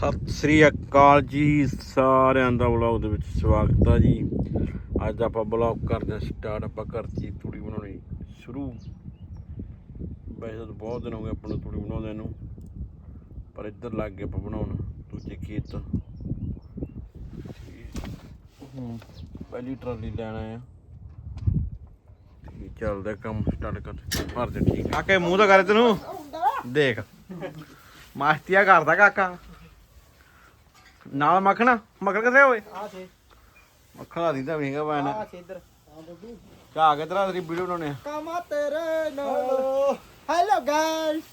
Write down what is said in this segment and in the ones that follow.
ਸਤਿ ਸ੍ਰੀ ਅਕਾਲ ਜੀ ਸਾਰਿਆਂ ਦਾ ਵਲੌਗ ਦੇ ਵਿੱਚ ਸਵਾਗਤ ਆ ਜੀ। ਅੱਜ ਆਪਾਂ ਵਲੌਗ ਕਰਦੇ ਹਾਂ ਸਟਾਰਟ ਆਪਾਂ ਕਰਤੀ ਤੂੜੀ ਬਣਾਉਣੀ ਸ਼ੁਰੂ। ਵੈਸੇ ਤਾਂ ਬਹੁਤ ਦਿਨ ਹੋ ਗਏ ਆਪਾਂ ਨੂੰ ਤੂੜੀ ਬਣਾਉਂਦੇ ਨੂੰ ਪਰ ਇੱਧਰ ਲੱਗ ਗਏ ਆਪਾਂ ਬਣਾਉਣ ਦੂਜੇ ਖੇਤ। ਹੁਣ ਪਹਿਲੀ ਟਰਾਲੀ ਲੈਣ ਆਏ ਆ। ਚੱਲਦਾ ਕੰਮ ਸਟਾਰਟ ਕਰ ਭਰ ਦੇ ਠੀਕ ਆ। ਕੇ ਮੂੰਹ ਤਾਂ ਕਰੇ ਤੈਨੂੰ। ਦੇਖ। ਮਾਸਤੀਆ ਕਰਦਾ ਕਾਕਾ। ਨਾਲ ਮੱਖਣਾ ਮੱਖਣ ਕਿੱਥੇ ਓਏ ਆ ਸੇ ਮੱਖਣ ਦਾ ਦੀਦਾ ਵੀਗਾ ਭੈਣ ਆ ਸੇ ਇਧਰ ਆ ਬੱਬੂ ਕਾ ਕੇ ਤੇਰਾ ਤੇਰੀ ਵੀਡੀਓ ਬਣਾਉਣੇ ਆ ਕਾਮਾ ਤੇਰੇ ਨਾਲ हेलो गाइस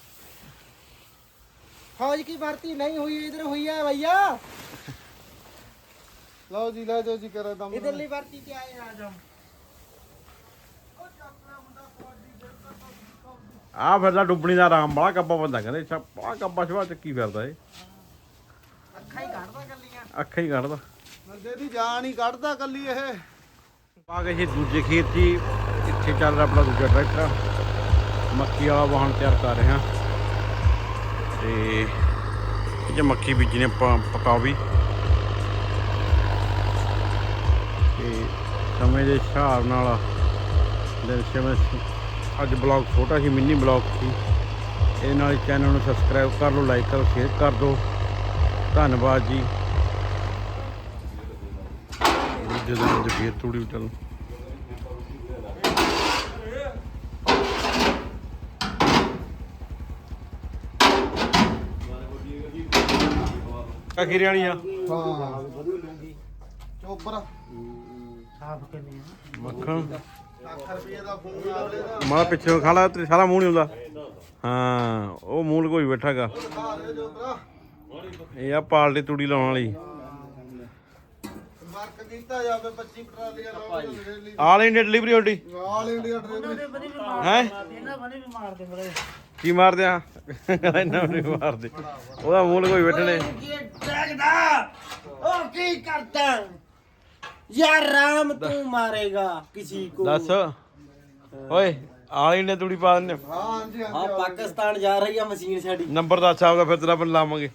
फौज की भर्ती नहीं हुई इधर हुई है भैया ਲਓ ਜੀ ਲੈ ਜਾਓ ਜੀ ਕਰੇ ਦਮ इधरली भर्ती क्या है आज हम ਆ ਫਿਰਦਾ ਡੁੱਬਣੀ ਦਾ ਆਰਾਮ ਬੜਾ ਕੱਬਾ ਬੰਦਾ ਕਹਿੰਦੇ ਅੱਛਾ ਬੜਾ ਕੱਬਾ ਸ਼ਵਾ ਚੱਕੀ ਫਿਰਦਾ ਏ ਅੱਖਾਂ ਹੀ ਕੱਢਦਾ ਗੱਲੀਆਂ ਅੱਖਾਂ ਹੀ ਕੱਢਦਾ। ਬੰਦੇ ਦੀ ਜਾਨ ਹੀ ਕੱਢਦਾ ਕੱਲੀ ਇਹ। ਆ ਗਏ ਜੀ ਦੂਜੇ ਖੇਤ 'ਚ ਹੀ। ਇੱਥੇ ਚੱਲ ਰਿਹਾ ਆਪਣਾ ਦੂਜਾ ਟਰੈਕਟਰ। ਮੱਕੀ ਵਾਲਾ ਵਾਹਣ ਤਿਆਰ ਕਰ ਰਹੇ ਹਾਂ। ਤੇ 'ਚ ਮੱਕੀ ਬੀਜਣੀ ਆਪਾਂ ਪਕਾਓ ਵੀ। ਤੇ ਸਮੇਂ ਦੇ ਹਿਸਾਬ ਨਾਲ ਦਿਨ ਸਮੇਂ ਅੱਜ ਬਲੌਗ ਛੋਟਾ ਸੀ ਮਿੰਨੀ ਬਲੌਗ ਸੀ। ਇਹ ਨਾਲ ਚੈਨਲ ਨੂੰ ਸਬਸਕ੍ਰਾਈਬ ਕਰ ਲਓ ਲਾਈਕ ਕਰੋ ਸ਼ੇਅਰ ਕਰ ਦਿਓ। ਧੰਨਵਾਦ ਜੀ। ਜਦੋਂ ਜਦੋਂ ਫੇਰ ਤੂੜੀ ਚੱਲ ਕਾਕੀ ਰਿਆਣੀ ਆ। ਹਾਂ। ਚੋਬਰ ਸਾਫ਼ ਕਰਨੇ ਮੱਖਣ। ਲੱਖ ਰੁਪਏ ਦਾ ਫੋਨ ਆਵਲੇ ਦਾ ਮਾੜਾ ਪਿੱਛੇ ਖਾ ਲਾ ਤੇ ਸਾਰਾ ਮੂੰਹ ਨਹੀਂ ਹੁੰਦਾ। ਹਾਂ ਉਹ ਮੂਲ ਕੋਈ ਬੈਠਾਗਾ ਦਿਖਾ ਦਿਓ ਇਹ ਆ ਪਾਲਟੀ ਤੂੜੀ ਲਾਉਣ ਵਾਲੀ। ਮਾਰਕ ਕੀਤਾ ਜਾਵੇ 25 ਪਟਰਾਲੀਆਂ ਆਲ ਇੰਡੀਆ ਡਿਲੀਵਰੀ ਹੁੰਦੀ ਆਲ ਇੰਡੀਆ ਡਿਲੀਵਰੀ। ਹੈ? ਇਹਨਾਂ ਬਣੇ ਵੀ ਮਾਰਦੇ ਬੜੇ। ਕੀ ਮਾਰਦੇ ਆ? ਇਹਨਾਂ ਨੂੰ ਮਾਰਦੇ। ਉਹਦਾ ਮੂਲ ਕੋਈ ਬੈਠਣੇ ਡੈਗਦਾ ਉਹ ਕੀ ਕਰਦਾ? ਯਾਰ ਰਾਮ ਤੂੰ ਮਾਰੇਗਾ ਕਿਸੇ ਕੋ ਦੱਸ। ਓਏ ਆਲੀ ਨੇ ਤੂੜੀ ਪਾ ਦਿੰਦੇ। ਹਾਂ ਪਾਕਿਸਤਾਨ ਜਾ ਰਹੀ ਆ ਮਸ਼ੀਨ ਸਾਡੀ। ਨੰਬਰ ਦੱਸ ਆਪਦਾ ਫਿਰ ਤੇਰਾ ਬਣ ਲਾਵਾਂਗੇ।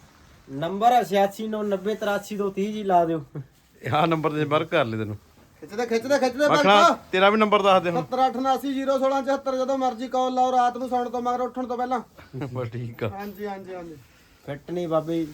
ਨੰਬਰ 8699938230 ਜੀ ਲਾ ਦਿਓ। ਆਹ ਨੰਬਰ ਤੇ ਸੰਪਰਕ ਕਰ ਲੈ ਤੈਨੂੰ। ਖਿੱਚਦੇ ਖਿੱਚਦੇ ਖਿੱਚਦੇ ਆਖਣਾ ਬਸ ਤੇਰਾ ਵੀ ਨੰਬਰ ਦੱਸ ਦੇ ਹੁਣ। 789801674 ਜਦੋਂ ਮਰਜ਼ੀ ਕਾਲ ਲਾਓ ਰਾਤ ਨੂੰ ਸੌਣ ਤੋਂ ਮਗਰ ਉੱਠਣ ਤੋਂ ਪਹਿਲਾਂ। ਬਸ ਠੀਕ ਆ। ਹਾਂਜੀ ਹਾਂਜੀ ਹਾਂਜੀ। ਫਿੱਟ ਨਹੀਂ ਬਾਬੇ।